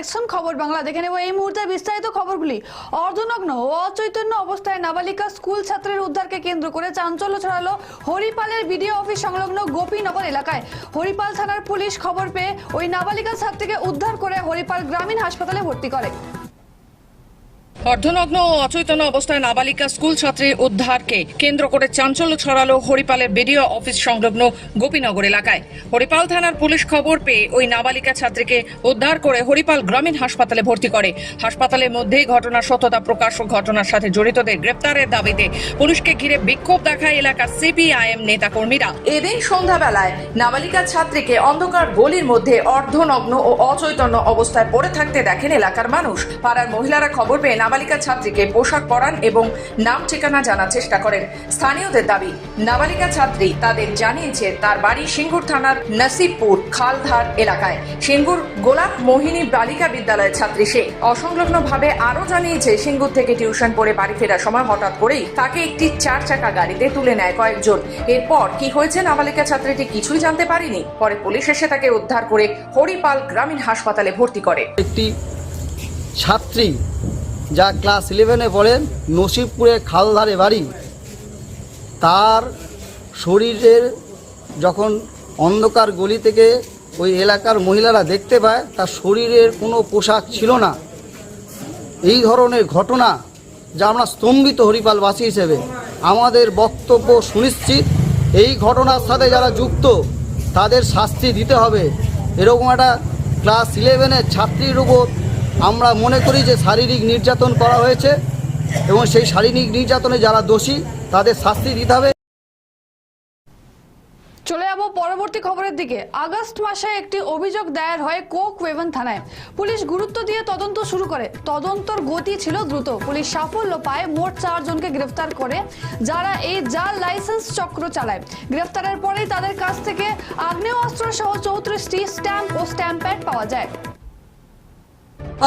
দেখছেন খবর বাংলা। দেখে নেব এই মুহূর্তে বিস্তারিত খবরগুলি। অর্ধনগ্ন ও অচৈতন্য অবস্থায় নাবালিকা স্কুল ছাত্রের উদ্ধারকে কেন্দ্র করে চাঞ্চল্য ছড়ালো হরিপালের বিডিও অফিস সংলগ্ন গোপীনগর এলাকায়। হরিপাল থানার পুলিশ খবর পেয়ে ওই নাবালিকা ছাত্রীকে উদ্ধার করে হরিপাল গ্রামীণ হাসপাতালে ভর্তি করে। অর্ধনগ্ন ও অচৈতন্য অবস্থায় নাবালিকা স্কুল ছাত্রীর উদ্ধারকে কেন্দ্র করে চাঞ্চল্য ছড়ালো হরিপালের বিডিও অফিস সংলগ্ন গোপীনগর এলাকায়। হরিপাল থানার পুলিশ খবর পেয়ে ওই নাবালিকা ছাত্রীকে উদ্ধার করে হরিপাল গ্রামীণ হাসপাতালে ভর্তি করে। হাসপাতালের মধ্যেই ঘটনার সত্যতা প্রকাশ ও ঘটনার সাথে জড়িতদের গ্রেপ্তারের দাবিতে পুলিশকে ঘিরে বিক্ষোভ দেখায় এলাকার সিপিআইএম নেতাকর্মীরা। এদিন সন্ধ্যাবেলায় নাবালিকা ছাত্রীকে অন্ধকার গলির মধ্যে অর্ধনগ্ন ও অচৈতন্য অবস্থায় পড়ে থাকতে দেখেন এলাকার মানুষ। পাড়ার মহিলারা খবর পেয়ে নাবালিকা ছাত্রীকে পোশাক পরান এবং নাম ঠিকানা জানার চেষ্টা করেন। স্থানীয়দের দাবি, নাবালিকা ছাত্রী তাদের জানিয়েছে তার বাড়ি সিঙ্গুর থানার নসিবপুর খালধার এলাকায়। সিঙ্গুর গোলাপ মোহিনী বালিকা বিদ্যালয়ের ছাত্রী সে। অসংলগ্নভাবে আরও জানিয়েছে, সিঙ্গুর থেকে টিউশন পড়ে বাড়ি ফেরার সময় হঠাৎ করেই তাকে একটি চার চাকা গাড়িতে তুলে নেয় কয়েকজন। এরপর কি হয়েছে নাবালিকা ছাত্রীটি কিছুই জানতে পারেনি। পরে পুলিশ এসে তাকে উদ্ধার করে হরিপাল গ্রামীণ হাসপাতালে ভর্তি করে। একটি ছাত্রী যা ক্লাস ইলেভেনে পড়েন নসিবপুরে খালধারে বাড়ি, তার শরীরের যখন অন্ধকার গলি থেকে ওই এলাকার মহিলারা দেখতে পায়, তার শরীরের কোনো পোশাক ছিল না। এই ধরনের ঘটনা যা আমরা স্তম্ভিত হরিপালবাসী হিসেবে আমাদের বক্তব্য সুনিশ্চিত। এই ঘটনার সাথে যারা যুক্ত, তাদের শাস্তি দিতে হবে। এরকম একটা ক্লাস ইলেভেনের ছাত্রীর উপর আমরা মনে করি যে শারীরিক নির্যাতন করা হয়েছে এবং সেই শারীরিক নির্যাতনে যারা দোষী, তাদের শাস্তি দিতে হবে। চলে যাব পরবর্তী খবরের দিকে। আগস্ট মাসে একটি অভিযোগ দায়ের হয় কোক ওয়েভেন থানায়। পুলিশ গুরুত্ব দিয়ে তদন্ত শুরু করে। তদন্তর গতি ছিল দ্রুত। পুলিশ সাফল্য পায়। মোট চারজনকে গ্রেফতার করে, যারা এই জাল লাইসেন্স চক্র চালায়। গ্রেফতারের পরেই তাদের কাছ থেকে আগ্নেয়াস্ত্র সহ চৌত্রিশটি স্ট্যাম্প ও স্ট্যাম্প প্যাড পাওয়া যায়।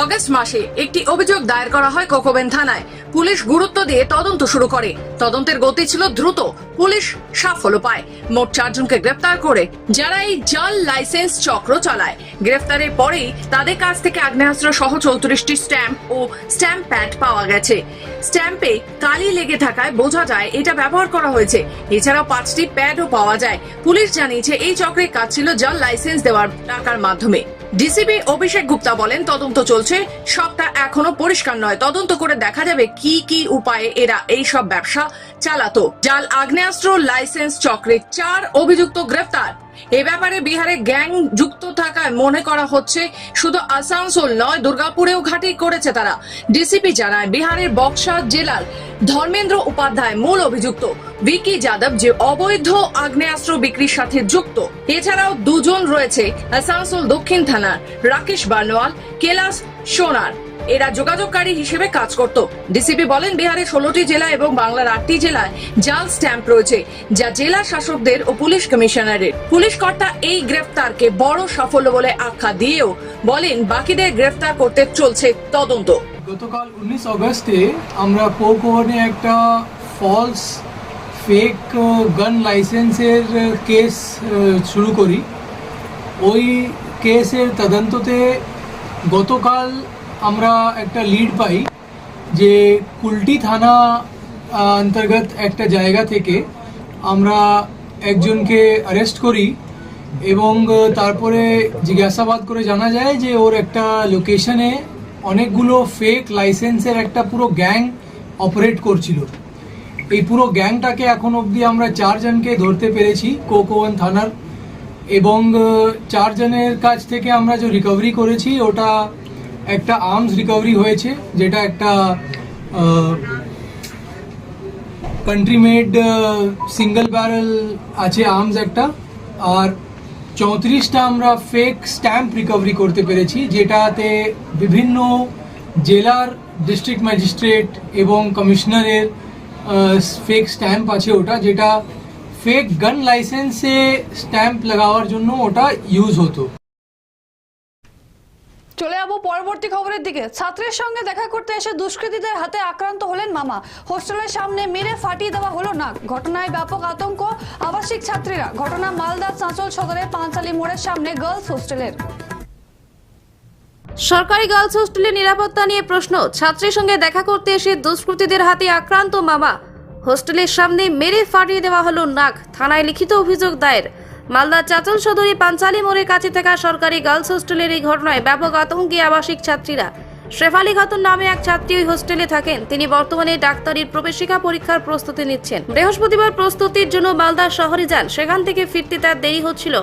অগস্ট মাসে একটি অভিযোগ দায়ের করা হয় কোকোবেন থানায়। পুলিশ গুরুত্ব দিয়ে তদন্ত শুরু করে। তদন্তের গতি ছিল দ্রুত। পুলিশ সাফল্য পায়। মোট চারজনকে গ্রেফতার করে যারা এই জাল লাইসেন্স চক্র চালায়। গ্রেফতারের পরেই তাদের কাছ থেকে আগ্নেয়াস্ত্র সহ চৌত্রিশটি স্ট্যাম্প ও স্ট্যাম্প প্যাড পাওয়া গেছে। স্ট্যাম্পে কালি লেগে থাকায় বোঝা যায় এটা ব্যবহার করা হয়েছে। এছাড়াও পাঁচটি প্যাডও পাওয়া যায়। পুলিশ জানিয়েছে এই চক্রের কাজ ছিল জাল লাইসেন্স দেওয়ার টাকার মাধ্যমে। ডিসিপি অভিষেক গুপ্তা বলেন, তদন্ত চলছে। সবটা এখনও পরিষ্কার নয়। তদন্ত করে দেখা যাবে কি কি উপায়ে এরা এই সব ব্যবসা চালাতো। জাল আগ্নেয়াস্ত্র, লাইসেন্স চক্রে চার অভিযুক্ত গ্রেফতার। এ ব্যাপারে বিহারে গ্যাং যুক্ত থাকায় মনে করা হচ্ছে শুধু আসানসোল নয়, দুর্গাপুরেও ঘাঁটি করেছে তারা। ডিসিপি জানায়, বিহারের বক্সা জেলার ধর্মেন্দ্র উপাধ্যায় মূল অভিযুক্ত। ভিকি যাদব যে অবৈধ আগ্নেয়াস্ত্র বিক্রির সাথে যুক্ত, এছাড়াও দুজন রয়েছে আসানসোল দক্ষিণ থানার রাকেশ বার্নওয়াল কেলাস সোনার। এরা যোগাযোগকারী হিসেবে কাজ করত। ডিসিপি বলেন বিহারের ষোলোটি জেলা এবং বাংলার আটটি জেলায় জাল স্ট্যাম্প রয়েছে, যা জেলা শাসকদের ও পুলিশ কমিশনারের। পুলিশ কর্তা এই গ্রেফতারকে বড় সাফল্য বলে আখ্যা দিয়েও বলেন বাকিদের গ্রেফতার করতে চলছে তদন্ত। গতকাল উনিশ অগস্টে আমরা পোক একটা ফলস ফেক গান লাইসেন্সের কেস শুরু করি। ওই কেসের তদন্ততে গতকাল আমরা একটা লিড পাই যে কুলটি থানা অন্তর্গত একটা জায়গা থেকে আমরা একজনকে অ্যারেস্ট করি এবং তারপরে জিজ্ঞাসাবাদ করে জানা যায় যে ওর একটা লোকেশনে অনেকগুলো ফেক লাইসেন্সের একটা পুরো গ্যাং অপারেট করছিল। এই পুরো গ্যাংটাকে এখন অবধি আমরা চারজনকে ধরতে পেরেছি কোকোয়ান থানার এবং চারজনের কাছ থেকে আমরা যে রিকভারি করেছি ওটা একটা আর্মস রিকভারি হয়েছে, যেটা একটা কান্ট্রি মেড সিঙ্গেল ব্যারেল আছে আর্মস একটা। আর চৌত্রিশটা আমরা ফেক স্ট্যাম্প রিকভারি করতে পেরেছি, যেটাতে বিভিন্ন জেলার ডিস্ট্রিক্ট ম্যাজিস্ট্রেট এবং কমিশনারের ফেক স্ট্যাম্প আছে ওটা, যেটা ফেক গান লাইসেন্সে স্ট্যাম্প লাগাওয়ার জন্য ওটা ইউজ হতো। চলে যাব পরবর্তী খবরের দিকে। ছাত্রের সঙ্গে দেখা করতে এসে দুষ্কৃতীদের হাতে আক্রান্ত হলেন মামা। হোস্টেলের সামনে মেরে ফাটিয়ে দেওয়া হলো নাক। ঘটনায় ব্যাপক আতঙ্ক। আবাসিক ছাত্রীরা ঘটনা মালদা চাঁচল সদরের পাঁচালি মোড়ের সামনে গার্লস হোস্টেলের সরকারি গার্লস হোস্টেলের নিরাপত্তা নিয়ে প্রশ্ন। ছাত্রীর সঙ্গে দেখা করতে এসে দুষ্কৃতীদের হাতে আক্রান্ত মামা। হোস্টেলের সামনে মেরে ফাটিয়ে দেওয়া হলো নাক। থানায় লিখিত অভিযোগ দায়ের। মালদা চাচল সদরী পাঞ্চালি মোড়ের কাছে থাকা সরকারি গার্লস হোস্টেলের এই ঘটনায় ব্যাপক আতঙ্কে আবাসিক ছাত্রীরা। শেফালি খাতুন নামে এক ছাত্রী ওই হোস্টেলে থাকেন। তিনি বর্তমানে ডাক্তারির প্রবেশিকা পরীক্ষার প্রস্তুতি নিচ্ছেন। বৃহস্পতিবার প্রস্তুতির জন্য মালদার শহরে যান। সেখান থেকে ফিরতে তার দেরি হচ্ছিল।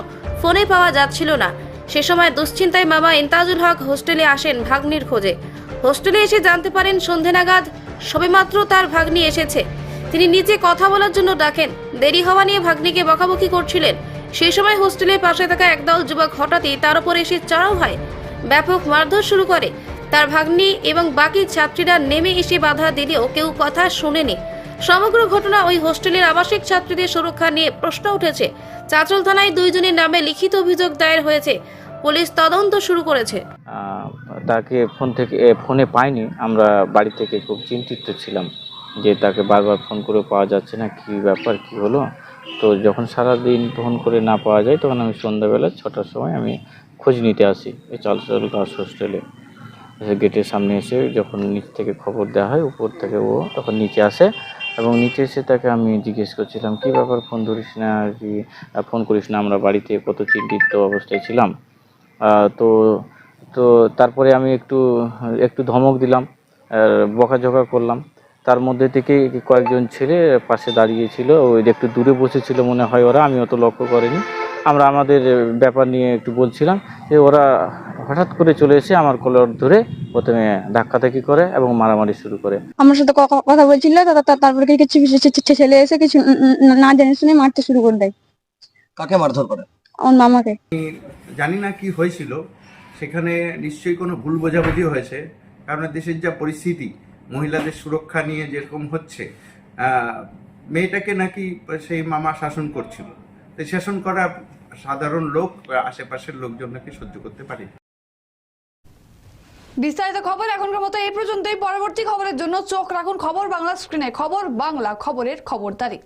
ফোনে পাওয়া যাচ্ছিল না। সে সময় দুশ্চিন্তায় মামা ইন্তাজুল হক হোস্টেলে আসেন ভাগ্নির খোঁজে। হোস্টেলে এসে জানতে পারেন সন্ধে নাগাদ সবেমাত্র তার ভাগ্নি এসেছে। তিনি নিচে কথা বলার জন্য ডাকেন। দেরি হওয়া নিয়ে ভাগ্নিকে বকাবকি করছিলেন। সেই সময় হোস্টেলের পাশে থাকা একদল যুবক হঠাৎই তার উপর এসে চড়াও হয়। ব্যাপক মারধর শুরু করে। তার ভাগ্নি এবং বাকি ছাত্রীরা নেমে এসে বাধা দিলেও কেউ কথা শোনেনি। সমগ্র ঘটনা ওই হোস্টেলের আবাসিক ছাত্রীদের সুরক্ষা নিয়ে প্রশ্ন উঠেছে। চাঁচল থানায় দুইজনের নামে লিখিত অভিযোগ দায়ের হয়েছে। পুলিশ তদন্ত শুরু করেছে। তাকে ফোন থেকে ফোনে পাইনি। আমরা বাড়ি থেকে খুব চিন্তিত ছিলাম যে তাকে বারবার ফোন করে পাওয়া যাচ্ছে না। কি ব্যাপার, কি হলো? তো যখন সারাদিন ফোন করে না পাওয়া যায়, তখন আমি সন্ধ্যাবেলা ছটার সময় আমি খোঁজ নিতে আসি। এই চলচল গার্লস হোস্টেলে। গেটের সামনে এসে যখন নিচ থেকে খবর দেওয়া হয়, উপর থেকে ও তখন নিচে আসে এবং নিচে এসে তাকে আমি জিজ্ঞেস করছিলাম, কি ব্যাপার ফোন ধরিস না? কি ফোন করিস না? আমরা বাড়িতে কত চিন্তিত অবস্থায় ছিলাম। তো তো তারপরে আমি একটু একটু ধমক দিলাম বকাঝকা করলাম। তার মধ্যে থেকে কয়েকজন ছেলে পাশে দাঁড়িয়েছিল ওই একটু দূরে বসেছিল মনে হয় ওরা আমি অত লক্ষ্য করিনি। আমরা আমাদের ব্যাপার নিয়ে একটু বলছিলাম যে ওরা হঠাৎ করে চলে এসে আমার কলর ধরে প্রথমে ধাক্কাধাক্কি করে এবং মারামারি শুরু করে। আমার সাথে ক- কথা বলছিল তারপরে কিছু ছেলে এসে কিছু না জেনে শুনে মারতে শুরু করে দেয়। কাকে মারধর করে? আমার মামাকে। জানি না কি হয়েছিল সেখানে নিশ্চয়ই কোনো ভুল বোঝাবুঝি হয়েছে কারণ দেশের যা পরিস্থিতি মহিলাদের সুরক্ষা নিয়ে যেরকম হচ্ছে মেয়েটাকে নাকি সেই মামা শাসন করছিল। তো শাসন করা সাধারণ লোক, আশেপাশের লোকজন নাকি সহ্য করতে পারে। বিস্তারিত খবর এখনকার মতো এই পর্যন্তই। পরবর্তী খবরের জন্য চোখ রাখুন খবর বাংলা স্ক্রিনে। খবর বাংলা, খবরের খবরদারি।